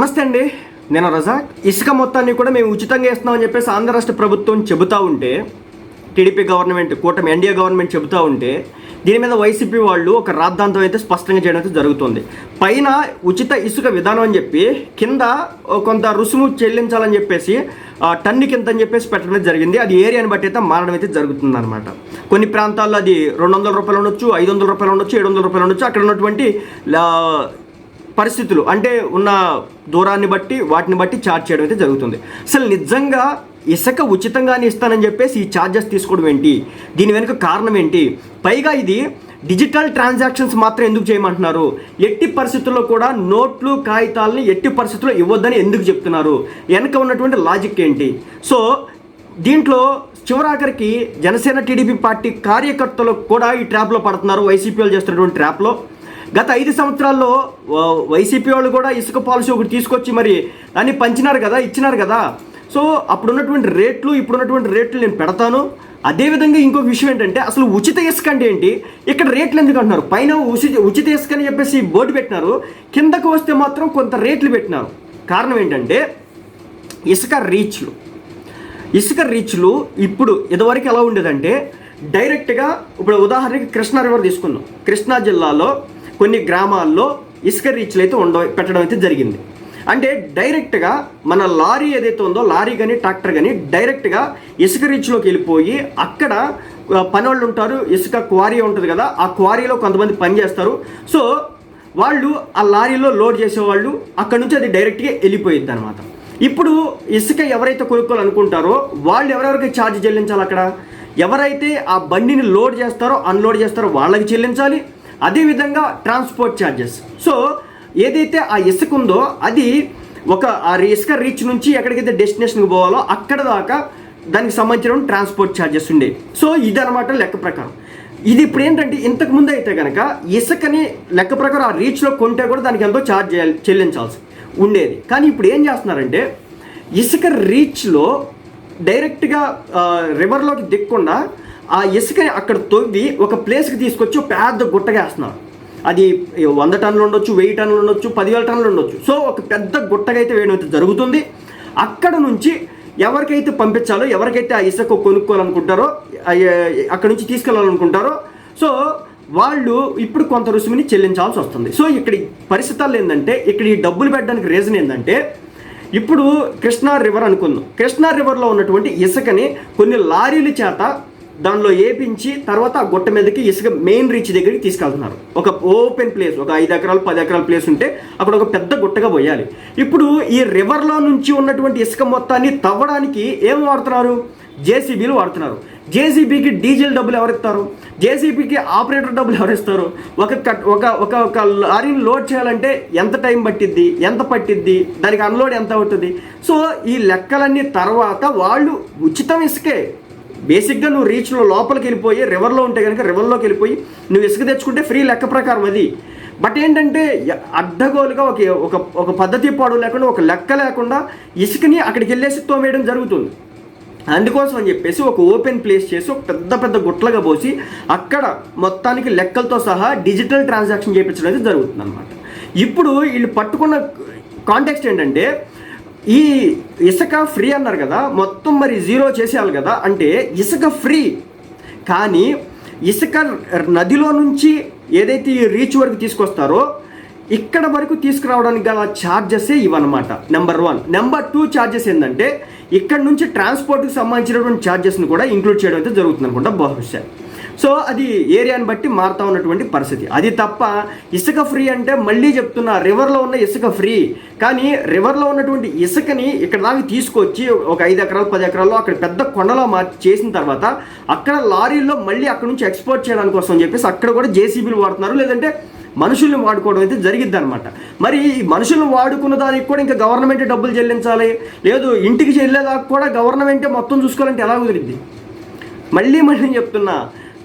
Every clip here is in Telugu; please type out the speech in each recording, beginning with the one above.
నమస్తే అండి. నేను రజాక్. ఇసుక మొత్తాన్ని కూడా మేము ఉచితంగా ఇస్తున్నామని చెప్పేసి ఆంధ్ర రాష్ట్ర ప్రభుత్వం చెబుతూ ఉంటే టీడీపీ గవర్నమెంట్ కూటమి ఎన్డీఏ గవర్నమెంట్ చెబుతూ ఉంటే దీని మీద వైసీపీ వాళ్ళు ఒక రాద్ధాంతం అయితే స్పష్టంగా చేయడం అయితే జరుగుతుంది. పైన ఉచిత ఇసుక విధానం అని చెప్పి కింద ఓ కొంత రుసుము చెల్లించాలని చెప్పేసి టన్ను కింద అని చెప్పేసి పెట్టడం జరిగింది. అది ఏరియాని బట్టి అయితే మారడం అయితే జరుగుతుంది అనమాట కొన్ని ప్రాంతాల్లో అది రెండు వందల రూపాయలు ఉండొచ్చు ఐదు వందల రూపాయలు ఉండొచ్చు ఏడు వందల రూపాయలు ఉండొచ్చు. అక్కడ ఉన్నటువంటి పరిస్థితులు అంటే ఉన్న దూరాన్ని బట్టి వాటిని బట్టి ఛార్జ్ చేయడం అయితే జరుగుతుంది. అసలు నిజంగా ఇసుక ఉచితంగానే ఇస్తానని చెప్పేసి ఈ ఛార్జెస్ తీసుకోవడం ఏంటి? దీని వెనుక కారణం ఏంటి? పైగా ఇది డిజిటల్ ట్రాన్సాక్షన్స్ మాత్రం ఎందుకు చేయమంటున్నారు? ఎట్టి పరిస్థితుల్లో కూడా నోట్లు కాగితాలని ఎట్టి పరిస్థితుల్లో ఇవ్వద్దని ఎందుకు చెప్తున్నారు? వెనక ఉన్నటువంటి లాజిక్ ఏంటి? సో దీంట్లో చివరాఖరికి జనసేన టీడీపీ పార్టీ కార్యకర్తలు కూడా ఈ ట్రాప్లో పడుతున్నారు వైసీపీ వాళ్ళు చేస్తున్నటువంటి ట్రాప్లో గత ఐదు సంవత్సరాల్లో వైసీపీ వాళ్ళు కూడా ఇసుక పాలసీ ఒకటి తీసుకొచ్చి మరి దాన్ని పంచినారు కదా ఇచ్చినారు కదా. సో అప్పుడున్నటువంటి రేట్లు ఇప్పుడున్నటువంటి రేట్లు నేను పెడతాను. అదేవిధంగా ఇంకొక విషయం ఏంటంటే అసలు ఉచిత ఇసుక అంటే ఏంటి? ఇక్కడ రేట్లు ఎందుకు అంటున్నారు? పైన ఉచిత ఉచిత ఇసుక అని చెప్పేసి బోర్డు పెట్టినారు. కిందకు వస్తే మాత్రం కొంత రేట్లు పెట్టినారు. కారణం ఏంటంటే ఇసుక రీచ్లు. ఇసుక రీచ్లు ఇప్పుడు ఇదివరకు ఎలా ఉండేదంటే డైరెక్ట్గా ఇప్పుడు ఉదాహరణకి కృష్ణా రివర్ తీసుకుందాం. కృష్ణా జిల్లాలో కొన్ని గ్రామాల్లో ఇసుక రీచ్లు అయితే ఉండ పెట్టడం అయితే జరిగింది. అంటే డైరెక్ట్గా మన లారీ ఏదైతే ఉందో లారీ కానీ ట్రాక్టర్ కానీ డైరెక్ట్గా ఇసుక రీచ్లోకి వెళ్ళిపోయి అక్కడ పని పనోళ్ళు ఉంటారు ఇసుక క్వారీ ఉంటుంది కదా ఆ క్వారీలో కొంతమంది పని చేస్తారు. సో వాళ్ళు ఆ లారీలో లోడ్ చేసేవాళ్ళు అక్కడ నుంచి అది డైరెక్ట్గా వెళ్ళిపోయిద్ది అనమాట ఇప్పుడు ఇసుక ఎవరైతే కొనుక్కోవాలనుకుంటారో వాళ్ళు ఎవరెవరికి ఛార్జ్ చెల్లించాలి అక్కడ? ఎవరైతే ఆ బండిని లోడ్ చేస్తారో అన్లోడ్ చేస్తారో వాళ్ళకి చెల్లించాలి. అదేవిధంగా ట్రాన్స్పోర్ట్ ఛార్జెస్ సో ఏదైతే ఆ ఇసుక ఉందో అది ఒక ఆ ఇసుక రీచ్ నుంచి ఎక్కడికైతే డెస్టినేషన్కి పోవాలో అక్కడ దాకా దానికి సంబంధించిన ట్రాన్స్పోర్ట్ ఛార్జెస్ ఉండేవి సో ఇదనమాట లెక్క ప్రకారం. ఇది ఇప్పుడు ఏంటంటే ఇంతకు ముందు అయితే కనుక ఇసుకని లెక్క ప్రకారం ఆ రీచ్లో కొంటే కూడా దానికి ఎంతో ఛార్జ్ చేయాలి చెల్లించాల్సి ఉండేది. కానీ ఇప్పుడు ఏం చేస్తున్నారంటే ఇసుక రీచ్లో డైరెక్ట్గా రివర్లోకి దిక్కుండా ఆ ఇసుకని అక్కడ తవ్వి ఒక ప్లేస్కి తీసుకొచ్చి పెద్ద గుట్టగా వేస్తున్నారు. అది వంద టన్నులు ఉండొచ్చు వెయ్యి టన్నులు ఉండొచ్చు పదివేల టన్నులు ఉండొచ్చు. సో ఒక పెద్ద గుట్టగా అయితే వేయడం అయితే జరుగుతుంది. అక్కడ నుంచి ఎవరికైతే పంపించాలో ఎవరికైతే ఆ ఇసుక కొనుక్కోవాలనుకుంటారో అక్కడ నుంచి తీసుకెళ్ళాలనుకుంటారో సో వాళ్ళు ఇప్పుడు కొంత రుసుముని చెల్లించాల్సి వస్తుంది. సో ఇక్కడ ఈ పరిస్థితుల్లో ఏంటంటే ఇక్కడ ఈ డబ్బులు పెట్టడానికి రీజన్ ఏంటంటే ఇప్పుడు కృష్ణా రివర్ అనుకుందాం. కృష్ణా రివర్లో ఉన్నటువంటి ఇసుకని కొన్ని లారీల చేత దానిలో ఏపించి తర్వాత ఆ గుట్ట మీదకి ఇసుక మెయిన్ రీచ్ దగ్గరికి తీసుకెళ్తున్నారు. ఒక ఓపెన్ ప్లేస్ ఒక ఐదు ఎకరాలు పది ఎకరాల ప్లేస్ ఉంటే అక్కడ ఒక పెద్ద గుట్టగా పోయాలి. ఇప్పుడు ఈ రివర్లో నుంచి ఉన్నటువంటి ఇసుక మొత్తాన్ని తవ్వడానికి ఏం వాడుతున్నారు? జేసీబీలు వాడుతున్నారు. జేసీబీకి డీజిల్ డబ్బులు ఎవరిస్తారు? జేసీబీకి ఆపరేటర్ డబ్బులు ఎవరిస్తారు? ఒక కట్ ఒక ఒక ఒక లారీని లోడ్ చేయాలంటే ఎంత టైం పట్టిద్ది? ఎంత పట్టిద్ది? దానికి అన్లోడ్ ఎంత అవుతుంది? సో ఈ లెక్కలన్నీ తర్వాత వాళ్ళు ఉచితం ఇసుకే. బేసిక్గా నువ్వు రీచ్లో లోపలికి వెళ్ళిపోయి రివర్లో ఉంటే కనుక రివర్లోకి వెళ్ళిపోయి నువ్వు ఇసుక తెచ్చుకుంటే ఫ్రీ లెక్క ప్రకారం అది. బట్ ఏంటంటే అడ్డగోలుగా ఒక ఒక ఒక పద్ధతి పాడు లేకుండా ఒక లెక్క లేకుండా ఇసుకని అక్కడికి వెళ్ళేసి తోమేయడం జరుగుతుంది. అందుకోసం అని చెప్పేసి ఒక ఓపెన్ ప్లేస్ చేసి ఒక పెద్ద పెద్ద గుట్లగా పోసి అక్కడ మొత్తానికి లెక్కలతో సహా డిజిటల్ ట్రాన్సాక్షన్ చేయించడం అయితే జరుగుతుంది అనమాట ఇప్పుడు వీళ్ళు పట్టుకున్న కాంటెక్స్ట్ ఏంటంటే ఈ ఇసుక ఫ్రీ అన్నారు కదా మొత్తం మరి జీరో చేసేయాలి కదా అంటే ఇసుక ఫ్రీ. కానీ ఇసుక నదిలో నుంచి ఏదైతే ఈ రీచ్ వరకు తీసుకొస్తారో ఇక్కడ వరకు తీసుకురావడానికి గల ఛార్జెసే ఇవన్నమాట number one. Number two charges ఏంటంటే ఇక్కడ నుంచి ట్రాన్స్పోర్ట్కి సంబంధించినటువంటి ఛార్జెస్ని కూడా ఇంక్లూడ్ చేయడం అయితే జరుగుతుంది అనుకుంటా బహుశా. సో అది ఏరియాని బట్టి మారుతా ఉన్నటువంటి పరిస్థితి. అది తప్ప ఇసుక ఫ్రీ అంటే మళ్ళీ చెప్తున్నా రివర్లో ఉన్న ఇసుక ఫ్రీ. కానీ రివర్లో ఉన్నటువంటి ఇసుకని ఇక్కడ దాకా తీసుకొచ్చి ఒక ఐదు ఎకరాలు పది ఎకరాల్లో అక్కడ పెద్ద కొండలో మార్చి చేసిన తర్వాత అక్కడ లారీల్లో మళ్ళీ అక్కడ నుంచి ఎక్స్పోర్ట్ చేయడానికి కోసం చెప్పేసి అక్కడ కూడా జేసీబీలు వాడుతున్నారు. లేదంటే మనుషుల్ని వాడుకోవడం అయితే జరిగిద్ది అనమాట మరి ఈ మనుషులను వాడుకున్న దానికి కూడా ఇంకా గవర్నమెంట్ డబ్బులు చెల్లించాలి. లేదు ఇంటికి చెల్లేదాకా కూడా గవర్నమెంటే మొత్తం చూసుకోవాలంటే ఎలా కుదిరిద్ది? మళ్ళీ మళ్ళీ చెప్తున్నా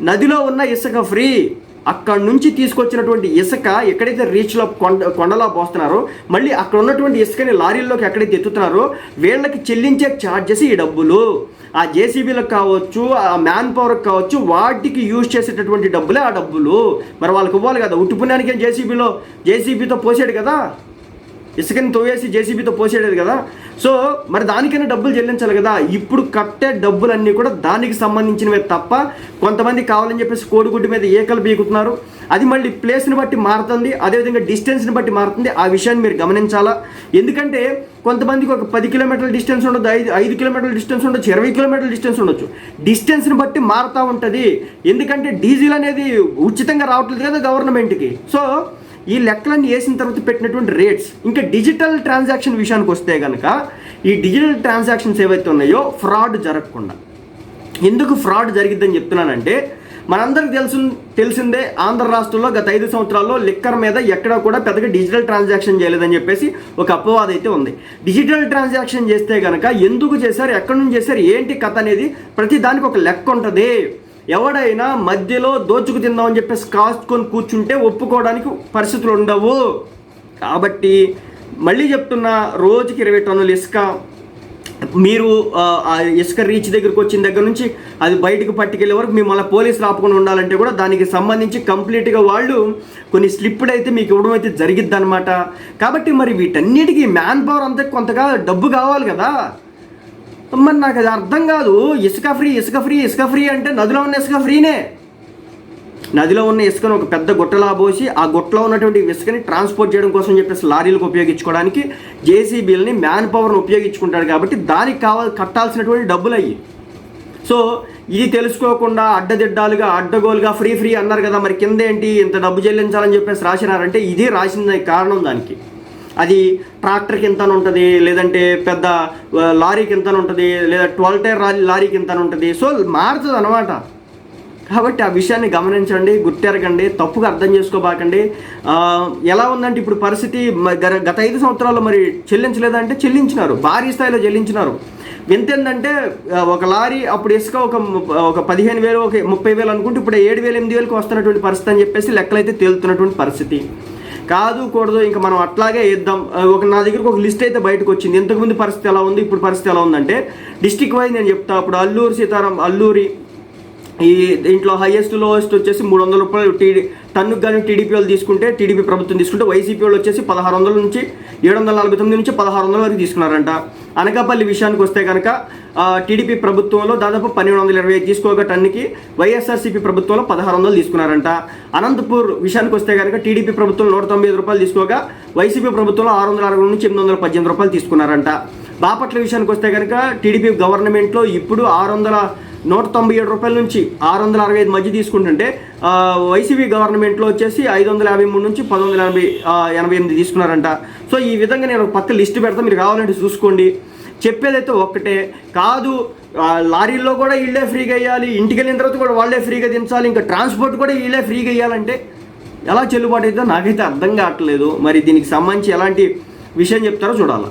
నదిలో ఉన్న ఇసుక ఫ్రీ. అక్కడ నుంచి తీసుకొచ్చినటువంటి ఇసుక ఎక్కడైతే రీచ్లో కొండ కొండలో పోస్తున్నారో మళ్ళీ అక్కడ ఉన్నటువంటి ఇసుకని లారీల్లోకి ఎక్కడైతే ఎత్తుతున్నారో వీళ్ళకి చెల్లించే ఛార్జెస్ ఈ డబ్బులు. ఆ జేసీబీలకు కావచ్చు ఆ మ్యాన్ పవర్కి కావచ్చు వాటికి యూజ్ చేసేటటువంటి డబ్బులే ఆ డబ్బులు. మరి వాళ్ళకి ఇవ్వాలి కదా ఉట్టిపుణ్యానికే జేసీబీలో? జేసీబీతో పోసాడు కదా. ఇసుకని తోవేసి జేసీబీతో పోసేయలేదు కదా. సో మరి దానికైనా డబ్బులు చెల్లించాలి కదా. ఇప్పుడు కట్టే డబ్బులన్నీ కూడా దానికి సంబంధించినవే తప్ప కొంతమంది కావాలని చెప్పేసి కోడిగుడ్డు మీద ఏకలు బీకుతున్నారు అది మళ్ళీ ప్లేస్ని బట్టి మారుతుంది. అదేవిధంగా డిస్టెన్స్ని బట్టి మారుతుంది. ఆ విషయాన్ని మీరు గమనించాలా? ఎందుకంటే కొంతమందికి ఒక పది కిలోమీటర్ల డిస్టెన్స్ ఉండదు ఐదు ఐదు కిలోమీటర్ల డిస్టెన్స్ ఉండొచ్చు ఇరవై కిలోమీటర్ల డిస్టెన్స్ ఉండొచ్చు. డిస్టెన్స్ని బట్టి మారుతూ ఉంటుంది. ఎందుకంటే డీజిల్ అనేది ఉచితంగా రావట్లేదు కదా గవర్నమెంట్కి. సో ఈ లెక్కలన్నీ వేసిన తర్వాత పెట్టినటువంటి రేట్స్ ఇంకా డిజిటల్ ట్రాన్సాక్షన్ విషయానికి వస్తే కనుక ఈ డిజిటల్ ట్రాన్సాక్షన్స్ ఏవైతే ఉన్నాయో ఫ్రాడ్ జరగకుండా. ఎందుకు ఫ్రాడ్ జరిగిద్దని చెప్తున్నానంటే మనందరికి తెలుసు తెలిసిందే ఆంధ్ర రాష్ట్రంలో గత ఐదు సంవత్సరాల్లో లిక్కర్ మీద ఎక్కడ కూడా పెద్దగా డిజిటల్ ట్రాన్సాక్షన్ చేయలేదని చెప్పేసి ఒక అపవాదం అయితే ఉంది. డిజిటల్ ట్రాన్సాక్షన్ చేస్తే కనుక ఎందుకు చేశారు ఎక్కడి నుంచి చేశారు ఏంటి కథ అనేది ప్రతి దానికి ఒక లెక్క ఉంటుంది. ఎవడైనా మధ్యలో దోచుకు తిందామని చెప్పేసి కాసుకొని కూర్చుంటే ఒప్పుకోవడానికి పరిస్థితులు ఉండవు. కాబట్టి మళ్ళీ చెప్తున్నా రోజుకి ఇరవై టన్నులు ఇసుక మీరు ఆ, ఇసుక రీచ్ దగ్గరికి వచ్చిన దగ్గర నుంచి అది బయటకు పట్టుకెళ్ళే వరకు మిమ్మల్ని పోలీసులు ఆపకుండా ఉండాలంటే కూడా దానికి సంబంధించి కంప్లీట్గా వాళ్ళు కొన్ని స్లిప్డ్ అయితే మీకు ఇవ్వడం అయితే జరిగిద్ది అనమాట కాబట్టి మరి వీటన్నిటికీ మ్యాన్ పవర్ అంతా కొంతగా డబ్బు కావాలి కదా. మరి నాకు అది అర్థం కాదు. ఇసుక ఫ్రీ ఇసుక ఫ్రీ ఇసుక ఫ్రీ అంటే నదిలో ఉన్న ఇసుక ఫ్రీనే. నదిలో ఉన్న ఇసుకను ఒక పెద్ద గుట్టలా పోసి ఆ గుట్టలో ఉన్నటువంటి ఇసుకని ట్రాన్స్పోర్ట్ చేయడం కోసం చెప్పేసి లారీలకు ఉపయోగించుకోవడానికి జేసీబీలని మ్యాన్ పవర్ని ఉపయోగించుకుంటాడు కాబట్టి దానికి కావాలి కట్టాల్సినటువంటి డబ్బులు అయ్యి. సో ఇది తెలుసుకోకుండా అడ్డదిడ్డాలుగా అడ్డగోలుగా ఫ్రీ ఫ్రీ అన్నారు కదా మరి కింద ఏంటి ఇంత డబ్బు చెల్లించాలని చెప్పేసి రాసినారంటే ఇది రాసిన కారణం దానికి. అది ట్రాక్టర్కి ఇంతను ఉంటుంది లేదంటే పెద్ద లారీకి ఇంతను ఉంటుంది లేదా ట్వెల్వ్ టైర్ లారీకి ఇంతను ఉంటుంది. సో మారుతుంది అనమాట కాబట్టి ఆ విషయాన్ని గమనించండి గుర్తెరగండి తప్పుగా అర్థం చేసుకోబాకండి. ఎలా ఉందంటే ఇప్పుడు పరిస్థితి గత ఐదు సంవత్సరాల్లో మరి చెల్లించలేదంటే చెల్లించినారు. భారీ స్థాయిలో చెల్లించినారు. వింతేందంటే ఒక లారీ అప్పుడు ఇసుక ఒక ఒక పదిహేను వేలు ఒక ముప్పై వేలు అనుకుంటే ఇప్పుడు ఏడు వేలు ఎనిమిది వేలకు వస్తున్నటువంటి పరిస్థితి అని చెప్పేసి లెక్కలైతే తేలుతున్నటువంటి పరిస్థితి. కాదు కూడదు ఇంకా మనం అట్లాగే ఇద్దాం ఒక నా దగ్గరకు ఒక లిస్ట్ అయితే బయటకు వచ్చింది ఇంతకుముందు పరిస్థితి ఎలా ఉంది? ఇప్పుడు పరిస్థితి ఎలా ఉందంటే డిస్టిక్ వైజ్ నేను చెప్తా. అప్పుడు అల్లూరు సీతారాం అల్లూరి ఈ దీంట్లో హైయెస్ట్ లోయెస్ట్ వచ్చేసి మూడు వందల రూపాయలు టీడీ టన్నుకు కానీ టీడీపీ వాళ్ళు తీసుకుంటే టీడీపీ ప్రభుత్వం తీసుకుంటే వైసీపీ వాళ్ళు వచ్చేసి పదహారు వందల నుంచి ఏడు వందల నలభై తొమ్మిది నుంచి పదహారు వందల వరకు తీసుకున్నారంట. అనకాపల్లి విషయానికి వస్తే కనుక టీడీపీ ప్రభుత్వంలో దాదాపు పన్నెండు వందల ఇరవై ఐదు తీసుకోగా టన్నుకి వైఎస్ఆర్సీపీ ప్రభుత్వంలో పదహారు వందలు తీసుకున్నారంట. అనంతపూర్ విషయానికి వస్తే కనుక టీడీపీ ప్రభుత్వం నూట తొంభై ఐదు రూపాయలు తీసుకోగా వైసీపీ ప్రభుత్వంలో ఆరు వందల అరవై నుంచి ఎనిమిది వందల పద్దెనిమిది రూపాయలు తీసుకున్నారంట. బాపట్ల విషయానికి వస్తే కనుక టీడీపీ గవర్నమెంట్లో ఇప్పుడు ఆరు వందల నూట తొంభై ఏడు రూపాయల నుంచి ఆరు వందల అరవై ఐదు మధ్య తీసుకుంటుంటే వైసీపీ గవర్నమెంట్లో వచ్చేసి ఐదు వందల యాభై మూడు నుంచి పది వందల ఎనభై ఎనభై ఎనిమిది తీసుకున్నారంట. సో ఈ విధంగా నేను ఒక పక్క లిస్ట్ పెడతా మీరు కావాలంటే చూసుకోండి. చెప్పేదైతే ఒక్కటే కాదు లారీల్లో కూడా వీళ్ళే ఫ్రీగా వేయాలి ఇంటికి వెళ్ళిన తర్వాత కూడా వాళ్ళే ఫ్రీగా దించాలి ఇంకా ట్రాన్స్పోర్ట్ కూడా వీళ్ళే ఫ్రీగా వేయాలంటే ఎలా చెల్లుబాటు అవుతుందో నాకైతే అర్థం కావట్లేదు. మరి దీనికి సంబంధించి ఎలాంటి విషయం చెప్తారో చూడాలి.